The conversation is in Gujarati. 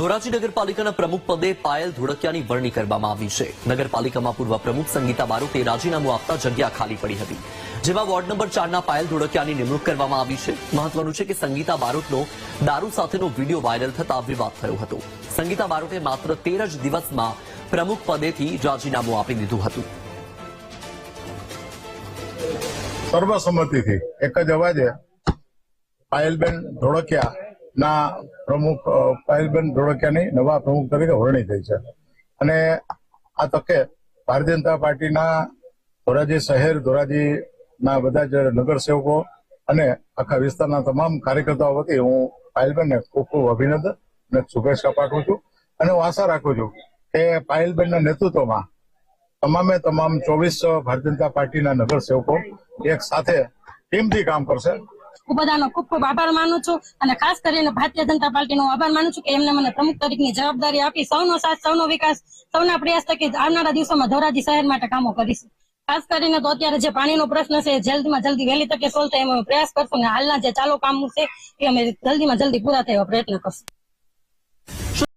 ધોરાજી નગરપાલિકાના પ્રમુખ પદે પાયલ ધોળકિયાની વરણી કરવામાં આવી છે. નગરપાલિકામાં પૂર્વ પ્રમુખ સંગીતા બારોટે રાજીનામું આપતા જગ્યા ખાલી પડી હતી. જેમાં વોર્ડ નંબર ચારના પાયલ ધોળકિયાની નિમણૂક કરવામાં આવી છે. મહત્વનું છે કે સંગીતા બારોટનો દારૂ સાથેનો વીડિયો વાયરલ થતા વિવાદ થયો હતો. સંગીતા બારોટે માત્ર તેર જ દિવસમાં પ્રમુખ પદેથી રાજીનામું આપી દીધું હતું. સર્વસંમતિથી એક જ અવાજે પાયલબેન ધોળકિયા ના પ્રમુખ પાયલબેન ધોળકિયાની નવા પ્રમુખ તરીકે વરણી થઈ છે. અને આ તકે ભારતીય જનતા પાર્ટીના ધોરાજી શહેર, ધોરાજીના બધા જ નગરસેવકો અને આખા વિસ્તારના તમામ કાર્યકર્તાઓ વતી હું પાયલબેનને ખૂબ ખૂબ અભિનંદન અને શુભેચ્છા પાઠવું છું. અને હું આશા રાખું છું કે પાયલબેનના નેતૃત્વમાં તમામે તમામ ચોવીસ ભારતીય જનતા પાર્ટીના નગરસેવકો એક સાથે ટીમથી કામ કરશે. હું બધાનો ખૂબ ખૂબ આભાર માનું છું અને ખાસ કરીને ભારતીય જનતા પાર્ટીનો આભાર માનું છું કે એમને મને પ્રમુખ તરીકેની જવાબદારી આપી સૌનો સાથ, સૌનો વિકાસ, સૌના પ્રયાસ થકી આવનારા દિવસોમાં ધોરાજી શહેર માટે કામો કરીશું. ખાસ કરીને તો અત્યારે જે પાણીનો પ્રશ્ન છે જલ્દીમાં જલ્દી વહેલી તકે સોલ્વ થાય એમ પ્રયાસ કરશું અને હાલના જે ચાલુ કામ છે એ અમે જલ્દીમાં જલ્દી પૂરા થાય પ્રયત્ન કરશું.